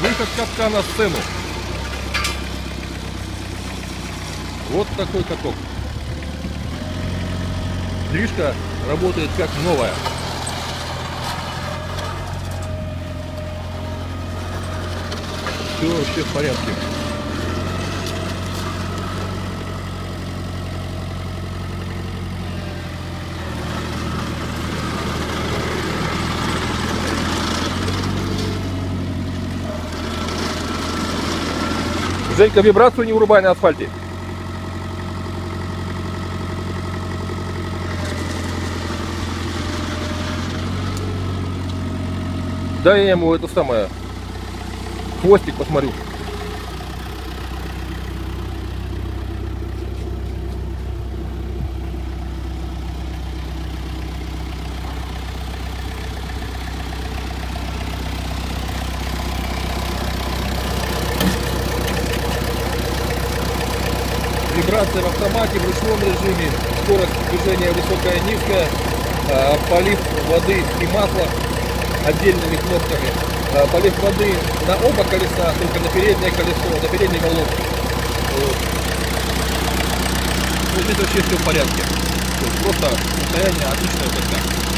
Выход катка на сцену. Вот такой каток. Дришка работает как новая. Все вообще в порядке. Женька, вибрацию не вырубай на асфальте. Да я ему это самое хвостик посмотрю. Вибрация в автомате, в ручном режиме, скорость движения высокая, низкая, а, полив воды и масла отдельными кнопками. А, Полив воды на оба колеса, только на переднее колесо, на передний валок. Вот. Вот здесь вообще все в порядке. Просто состояние отличное катка.